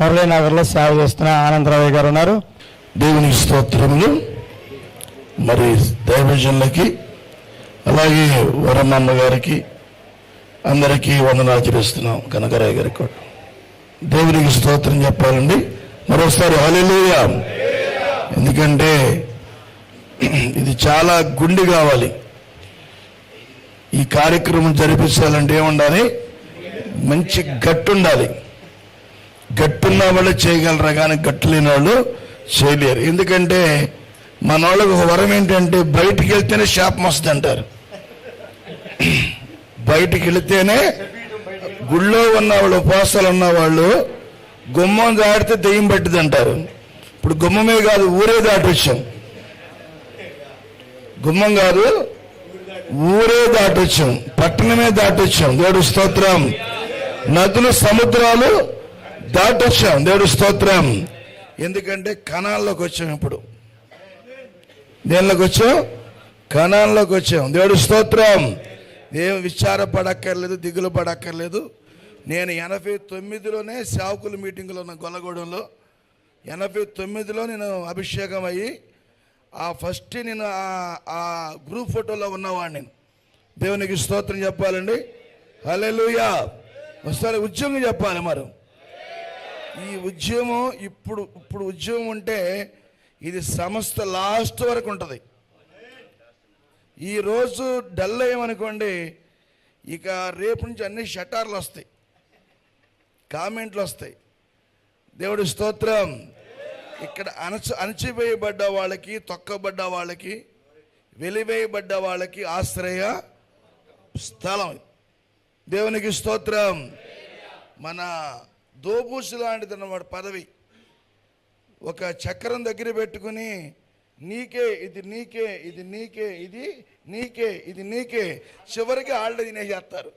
మురళీనగర్లో సేవ చేస్తున్న ఆనందరావు గారు ఉన్నారు. దేవుని స్తోత్రములు మరి దైవజనులకి అలాగే వరమమ్మ గారికి అందరికీ వందనాలు చేస్తున్నాం కనకరాయ గారికి కూడా దేవునికి స్తోత్రం చెప్పాలండి. మరోసారి హలిలుయా ఎందుకంటే ఇది చాలా గుండి కావాలి. ఈ కార్యక్రమం జరిపించాలంటే ఏముండాలి? మంచి గట్టు ఉండాలి. ఉన్న వాళ్ళు చేయగలరా కానీ గట్టలేని వాళ్ళు చేయలేరు. ఎందుకంటే మన వాళ్ళకి ఒక వరం ఏంటంటే బయటికి వెళ్తేనే శాపం వస్తుంది అంటారు. బయటికి వెళితేనే గుళ్ళో ఉన్న వాళ్ళు ఉపవాసాలు ఉన్న వాళ్ళు గుమ్మం దాటితే దెయ్యం పట్టింది అంటారు. ఇప్పుడు గుమ్మమే కాదు ఊరే దాటొచ్చాం. గుమ్మం కాదు ఊరే దాటొచ్చాం. పట్టణమే దాటొచ్చాం. దేవుడు స్తోత్రం. నదులు సముద్రాలు దాటొచ్చాం. దేవుడు స్తోత్రం. ఎందుకంటే కణాల్లోకి వచ్చాం ఇప్పుడు. దేనిలోకి వచ్చాం కణాల్లోకి వచ్చాం. దేవుడు స్తోత్రం. ఏం విచారపడక్కర్లేదు దిగులు పడక్కర్లేదు. నేను ఎనభై తొమ్మిదిలోనే సేవకుల మీటింగ్లో ఉన్న గొల్లగూడెంలో ఎనభై తొమ్మిదిలో నేను అభిషేకం అయ్యి ఆ ఫస్ట్ నేను ఆ- గ్రూప్ ఫోటోలో ఉన్నవాడిని. దేవునికి స్తోత్రం చెప్పాలండి. హల్లెలూయా. ఒకసారి ఉద్యోగం చెప్పాలి మరి. ఈ ఉద్యమం ఇప్పుడు ఇప్పుడు ఉద్యమం ఉంటే ఇది సంస్థ లాస్ట్ వరకు ఉంటుంది. ఈ రోజు డల్ అయ్యామనుకోండి ఇక రేపు నుంచి అన్ని షటార్లు వస్తాయి కామెంట్లు వస్తాయి. దేవుడి స్తోత్రం. ఇక్కడ అణచ అణచివేయబడ్డ వాళ్ళకి తొక్కబడ్డ వాళ్ళకి వెలివేయబడ్డ వాళ్ళకి ఆశ్రయ స్థలం. దేవునికి స్తోత్రం. మన దోబూసు లాంటిది అన్నమాట పదవి. ఒక చక్రం దగ్గర పెట్టుకుని నీకే ఇది నీకే ఇది నీకే ఇది నీకే ఇది నీకే చివరికి ఆళ్ళ తినేసేస్తారు.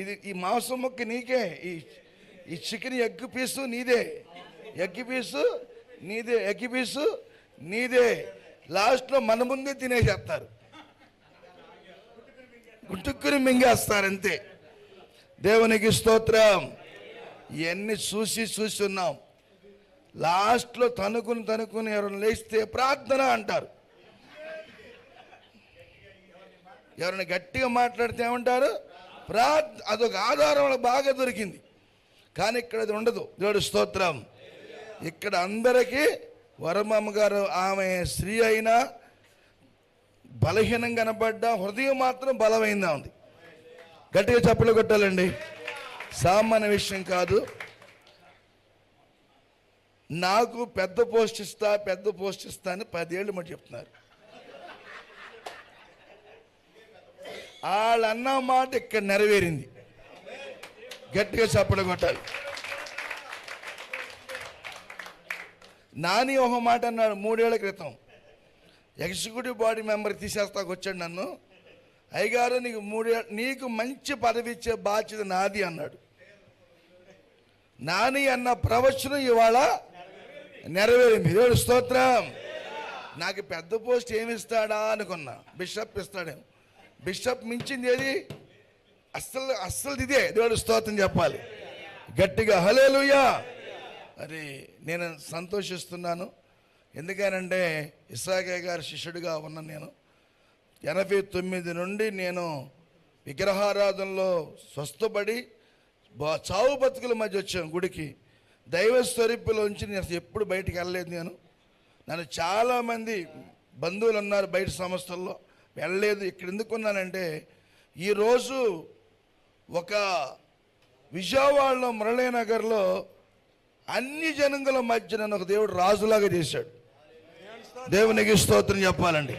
ఇది ఈ మాంసం ముక్క నీకే ఈ ఈ చికెన్ ఎగ్ పీసు నీదే ఎగ్ పీసు నీదే ఎగ్ పీసు నీదే. లాస్ట్లో మన ముందే తినేసేస్తారు. గుట్టుక్కుని మింగేస్తారు అంతే దేవునికి స్తోత్రం. ఇవన్నీ చూసి చూసి ఉన్నాం. లాస్ట్లో తనుకుని తనుకుని ఎవరైనా లేస్తే ప్రార్థన అంటారు. ఎవరైనా గట్టిగా మాట్లాడితే ఏమంటారు? ప్రార్థ అదొక ఆధారం బాగా దొరికింది. కానీ ఇక్కడ అది ఉండదు. దేవుడు స్తోత్రం. ఇక్కడ అందరికీ వరమమ్మ గారు ఆమె స్త్రీ అయినా బలహీనం కనబడ్డా హృదయం మాత్రం బలమైందా ఉంది. గట్టిగా చప్పలు కొట్టాలండి. సామాన్య విషయం కాదు. నాకు పెద్ద పోస్ట్ ఇస్తా పెద్ద పోస్ట్ ఇస్తా అని పదేళ్ళు మరి చెప్తున్నారు. వాళ్ళన్న మాట ఇక్కడ నెరవేరింది. గట్టిగా చప్పలు కొట్టాలి. నాని ఒక మాట అన్నాడు మూడేళ్ళ క్రితం. ఎగ్జిక్యూటివ్ బాడీ మెంబర్ తీసేస్తాకు వచ్చాడు నన్ను. అయ్యగారు నీకు మూడే నీకు మంచి పదవి ఇచ్చే బాధ్యత నాది అన్నాడు. నాని అన్న ప్రవచనం ఇవాళ నెరవేరింది. దేవుడు స్తోత్రం. నాకు పెద్ద పోస్ట్ ఏమి ఇస్తాడా అనుకున్నా. బిషప్ ఇస్తాడేమో. బిషప్ మించింది ఏది? అస్సలు అస్సలు ఇదే. దేవుడు స్తోత్రం చెప్పాలి. గట్టిగా హలేలుయా మరి నేను సంతోషిస్తున్నాను. ఎందుకనంటే ఇసాగే గారి శిష్యుడిగా ఉన్న నేను. ఎనభై తొమ్మిది నుండి నేను విగ్రహారాధనలో స్వస్థపడి బా- చావు బతుకుల మధ్య వచ్చాను గుడికి. దైవ స్వరూపులోంచి నేను అసలు ఎప్పుడు బయటికి వెళ్ళలేదు నేను. నన్ను చాలామంది బంధువులు ఉన్నారు బయట సంస్థల్లో. వెళ్ళలేదు. ఇక్కడ ఎందుకున్నానంటే ఈరోజు ఒక విజయవాడలో మురళీనగర్లో అన్ని జనంగుల మధ్య నన్ను ఒక దేవుడు రాజులాగా చేశాడు. దేవునికి స్తోత్రం చెప్పాలండి.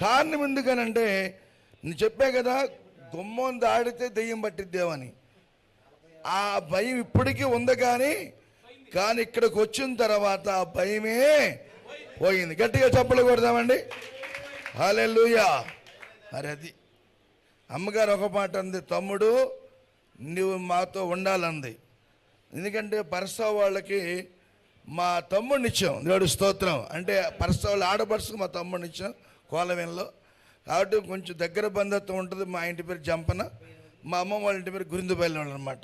కారణం ఎందుకనంటే నేను చెప్పా కదా గుమ్మం దాడితే దెయ్యం పట్టిద్దేమని ఆ భయం ఇప్పటికీ ఉంది కానీ కానీ ఇక్కడికి వచ్చిన తర్వాత ఆ భయమే పోయింది. గట్టిగా చప్పలు కొడదామండి. హాలెల్లుయా. మరి అది అమ్మగారు ఒక మాట అంది తమ్ముడు నువ్వు మాతో ఉండాలంది. ఎందుకంటే పరస వాళ్ళకి మా తమ్ముడిని ఇచ్చాం. దేవుడు స్తోత్రం. అంటే పరస వాళ్ళ మా తమ్ముడిని ఇచ్చాం కోలవెన్లో. కాబట్టి కొంచెం దగ్గర బంధత్వం ఉంటుంది. మా ఇంటి పేరు జంపన. మా అమ్మ వాళ్ళ ఇంటి పేరు గురిందుబయలు అనమాట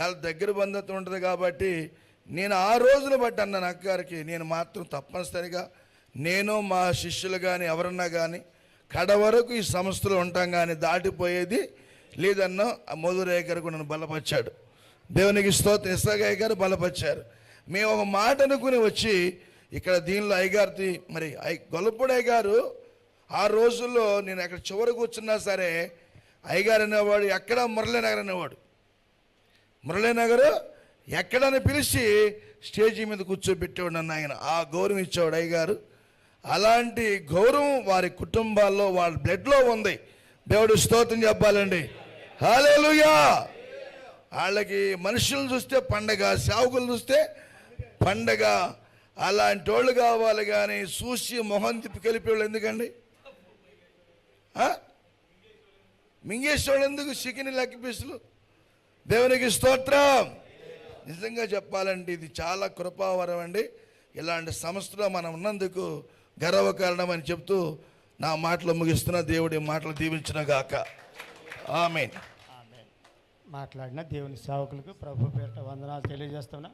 చాలా దగ్గర బంధత్వం ఉంటుంది కాబట్టి నేను ఆ రోజున బట్టి అన్న అక్కగారికి నేను మాత్రం తప్పనిసరిగా నేను మా శిష్యులు కానీ ఎవరన్నా కానీ కడ వరకు ఈ సంస్థలో ఉంటాం కానీ దాటిపోయేది లేదన్న మధురయ్య గారు కూడా నన్ను బలపరిచాడు. దేవునికి స్తోత్రం. ఇసాగయ్య గారు బలపరిచారు. మేము ఒక మాట అనుకుని వచ్చి ఇక్కడ దీనిలో అయ్యగారిది మరి గొల్లపూడి గొల్లపూడయ్య గారు ఆ రోజుల్లో నేను అక్కడ చివరి కూర్చున్నా సరే అయ్యగారు అనేవాడు ఎక్కడ మురళీనగర్ అనేవాడు. మురళీనగర్ ఎక్కడని పిలిచి స్టేజీ మీద కూర్చోబెట్టేవాడు నన్ను ఆయన. ఆ గౌరవం ఇచ్చేవాడు అయ్యగారు. అలాంటి గౌరవం వారి కుటుంబాల్లో వాళ్ళ బ్లడ్లో ఉంది. దేవుడు స్తోత్రం చెప్పాలండి. హాలేలుయా వాళ్ళకి మనుషులను చూస్తే పండగ సేవకులు చూస్తే పండగ అలాంటి వాళ్ళు కావాలి కానీ చూసి మొహం తిప్పి కలిపేవాళ్ళు ఎందుకండి? ఆ? మింగేసేవాళ్ళు ఎందుకు? చికెన్ లెక్క పీసులు. దేవునికి స్తోత్రం. నిజంగా చెప్పాలంటే ఇది చాలా కృపావరం అండి. ఇలాంటి సంస్థలో మనం ఉన్నందుకు గర్వకారణం అని చెప్తూ నా మాటలు ముగిస్తున్న. దేవుడి మాటలు దీవించిన గాక. ఆమె మాట్లాడిన దేవుని సేవకులకు ప్రభు పేరిట వందనాలు తెలియజేస్తున్నా.